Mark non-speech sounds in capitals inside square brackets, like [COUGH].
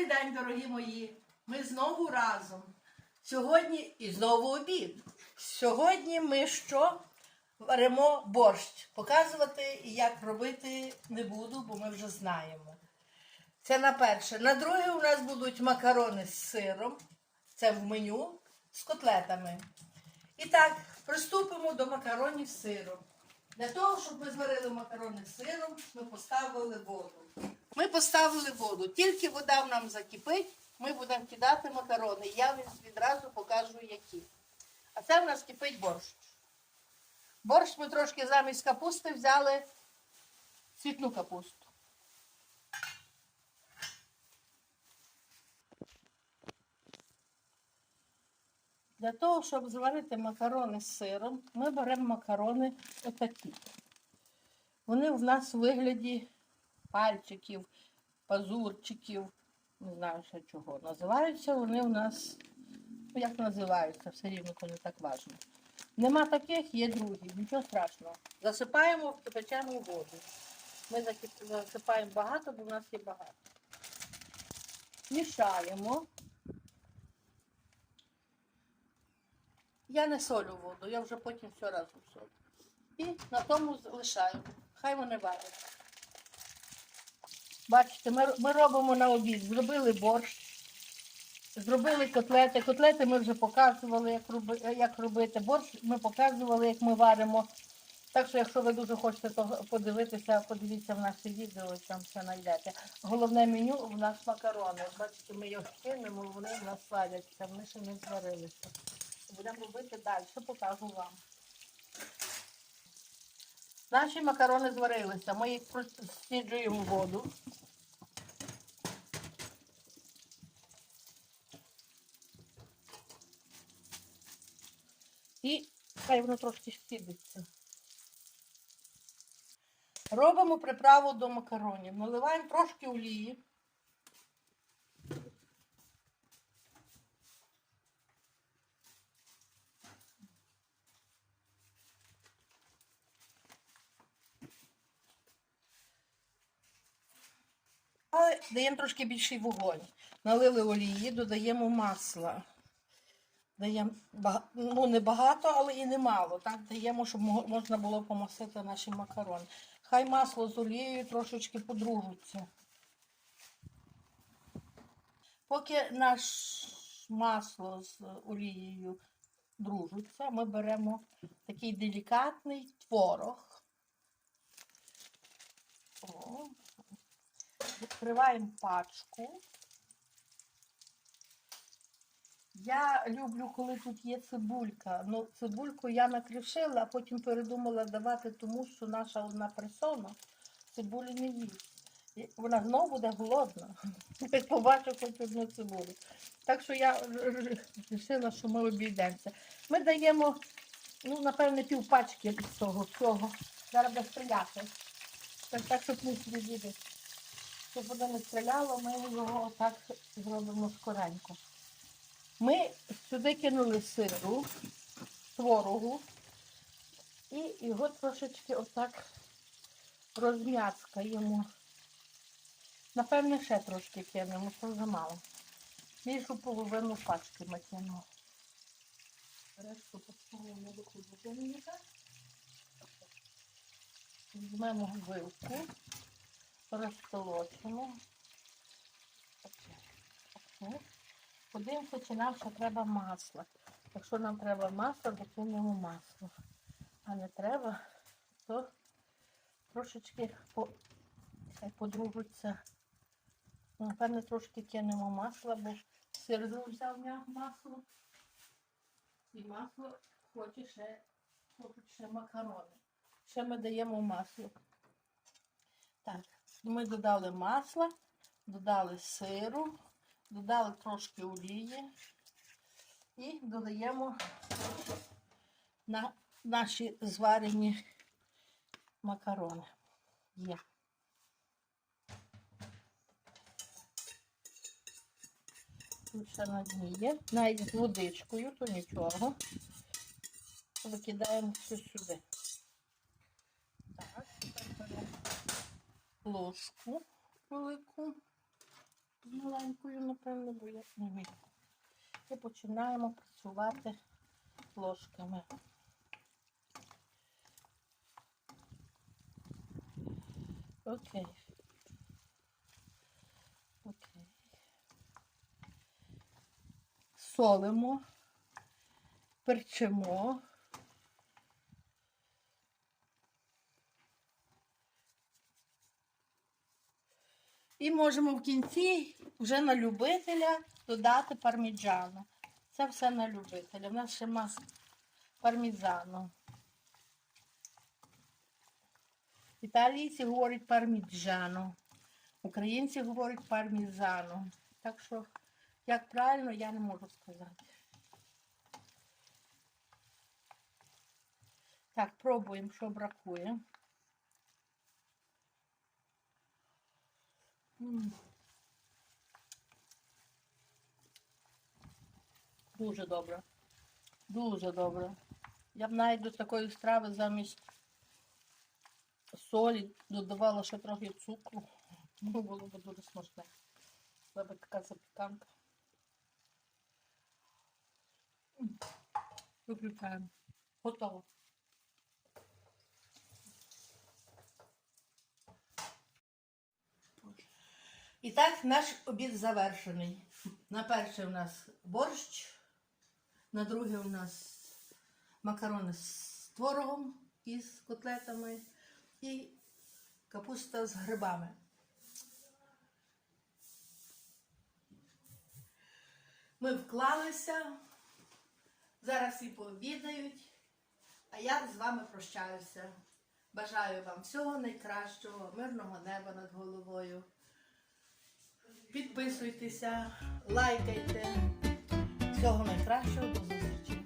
Добрий день, дорогі мої. Ми знову разом. Сьогодні і знову обід. Сьогодні ми що? Варимо борщ. Показувати, як робити не буду, бо ми вже знаємо. Це на перше. На друге у нас будуть макарони з сиром. Це в меню з котлетами. І так, приступимо до макаронів з сиром. Для того, щоб ми зварили макарони з сиром, ми поставили воду. Ми поставили воду. Тільки вода нам закипить, ми будемо кидати макарони. Я відразу покажу, які. А це в нас кипить борщ. Борщ ми трошки замість капусти взяли цвітну капусту. Для того, щоб зварити макарони з сиром, ми беремо макарони отакі. Вони в нас у вигляді пальчиків, пазурчиків, не знаю ще чого. Називаються вони у нас, ну як називаються, все рівно то не так важливо. Нема таких, є другі, нічого страшного. Засипаємо в воду. Ми засипаємо багато, бо в нас є багато. Мішаємо. Я не солю воду, я вже потім все разом солю. І на тому залишаю. Хай вони варять. Бачите, ми, ми робимо на обід. Зробили борщ, зробили котлети. Котлети ми вже показували, як, роби, як робити. Борщ ми показували, як ми варимо. Так що, якщо ви дуже хочете то подивитися, подивіться в наше відео, там все знайдете. Головне меню у нас макарони. Бачите, ми їх кинемо, вони в нас варяться, вони ще не зварилися. Будемо робити далі, покажу вам. Наші макарони зварилися. Ми їх просліджуємо в воду. І хай воно трошки сідиться. Робимо приправу до макаронів. Наливаємо трошки олії. Даємо трошки більший вогонь. Налили олії, додаємо масла. Даємо ну, не багато, але і не мало. Так даємо, щоб можна було помасити наші макарони. Хай масло з олією трошечки подружаться. Поки наш масло з олією дружиться, ми беремо такий делікатний творог. О, Відкриваємо пачку. Я люблю, коли тут є цибулька. Ну, цибульку я накришила, а потім передумала давати тому, що наша одна персона цибулі не їсть. Вона знову буде голодна. [LAUGHS] Як побачу хоч одну цибулю. Так що я вирішила, що ми обійдемося. Ми даємо, ну, напевне, пів пачки з цього. Зараз буде стріляти. Так, так щоб не відійде. Щоб воно не стріляло, ми його отак зробимо скоренько. Ми сюди кинули сиру, творогу і його трошечки отак розм'яцкаємо. Напевне, ще трошки кинемо, це вже мало. Більшу половину пачки ми кинемо. Решту поставимо до холодильника. Візьмемо вилку розтолочимо. Подивимося, чи нам ще треба масло. Якщо нам треба масло, то масло. А не треба, то трошечки по... хай подружиться. Напевне, трошки кинемо масла, бо сир взяв масло. І масло хоче ще, хочуть ще макарони. Ще ми даємо масло. Так, ми додали масла, додали сиру, додали трошки олії і додаємо на наші зварені макарони. Є. Тут на дні є. Навіть з водичкою, то нічого. Викидаємо все сюди. Так, тепер беремо ложку велику. маленькою, напевно, бо я не вмію. І починаємо працювати ложками. Окей. Окей. Солимо, перчимо. І можемо в кінці вже на любителя додати парміджану. Це все на любителя. У нас ще мас пармізану. Італійці говорять парміджану. Українці говорять пармізану. Так що, як правильно, я не можу сказати. Так, пробуємо, що бракує. Дуже добре. Дуже добре. Я б навіть до такої страви замість солі додавала ще трохи цукру. Ну, було б дуже смачне. Була б така запіканка. Виключаємо. Готово. І так наш обід завершений. На перше у нас борщ, на друге у нас макарони з творогом і з котлетами і капуста з грибами. Ми вклалися, зараз всі пообідають, а я з вами прощаюся. Бажаю вам всього найкращого, мирного неба над головою. Підписуйтеся, лайкайте. Всього найкращого, до зустрічі!